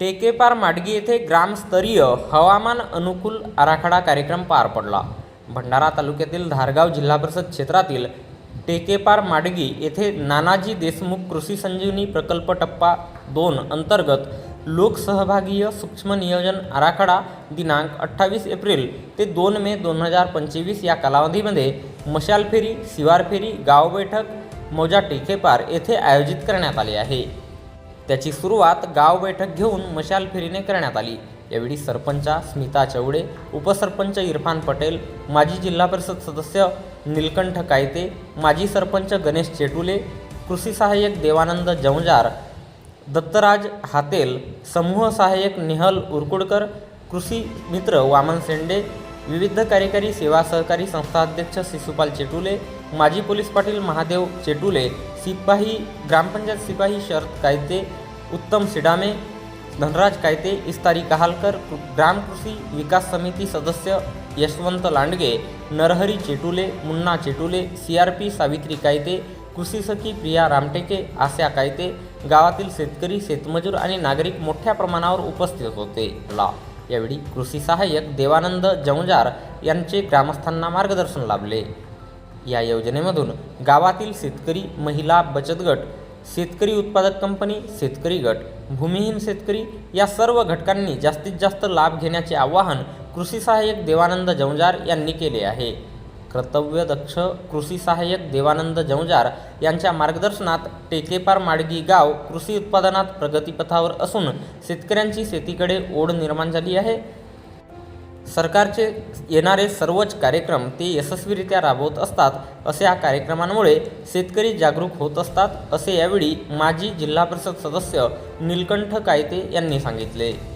टेकेपार माडगी येथे ग्रामस्तरीय हवामान अनुकूल आराखडा कार्यक्रम पार पडला. भंडारा तालुक्यातील धारगाव जिल्हा परिषद क्षेत्रातील टेकेपार माडगी येथे नानाजी देशमुख कृषी संजीवनी प्रकल्प टप्पा दोन अंतर्गत लोकसहभागीय सूक्ष्म नियोजन आराखडा दिनांक अठ्ठावीस एप्रिल ते दोन मे दोन हजार पंचवीस या कालावधीमध्ये मशाल फेरी शिवार फेरी गाव बैठक मौजा टेकेपार येथे आयोजित करण्यात आले आहे. त्याची सुरुवात गाव बैठक घेऊन मशाल फेरीने करण्यात आली. यावेळी सरपंचा स्मिता चवडे उपसरपंच इरफान पटेल माजी जिल्हा परिषद सदस्य निलकंठ कायते माजी सरपंच गणेश चेटुले कृषी सहाय्यक देवानंद जवंजार दत्तराज हातेल समूह सहाय्यक निहल उरकुडकर कृषी मित्र वामन सेंडे विविध कार्यकारी सेवा सहकारी संस्था अध्यक्ष शिशुपाल चेटुले माजी पोलीस पाटील महादेव चेटुले सिपाही ग्रामपंचायत सिपाही शरद कायते उत्तम सिडामे धनराज कायते इस्तारी कहालकर ग्राम कृषी विकास समिती सदस्य Yashwant Landge Narhari Chetule Munna Chetule C R P Savitri Kayte कृषी सखी प्रिया रामटेके आस्या कायते गावातील शेतकरी शेतमजूर आणि नागरिक मोठ्या प्रमाणावर उपस्थित होते. ला. यावेळी कृषी सहाय्यक देवानंद जौंजार यांचे ग्रामस्थांना मार्गदर्शन लाभले. या योजनेमधून गावातील शेतकरी महिला बचत गट शेतकरी उत्पादक कंपनी शेतकरी गट भूमिहीन शेतकरी या सर्व घटकांनी जास्तीत जास्त लाभ घेण्याचे आवाहन कृषी सहाय्यक देवानंद जवजार यांनी केले आहे. कर्तव्यदक्ष कृषी सहाय्यक देवानंद जंजार यांच्या मार्गदर्शनात टेकेपार माडगी गाव कृषी उत्पादनात प्रगतीपथावर असून शेतकऱ्यांची शेतीकडे ओढ निर्माण झाली आहे. सरकारचे येणारे सर्वच कार्यक्रम ते यशस्वीरित्या राबवत असतात असे या कार्यक्रमांमुळे शेतकरी जागरूक होत असतात असे यावेळी माजी जिल्हा परिषद सदस्य नीलकंठ कायते यांनी सांगितले.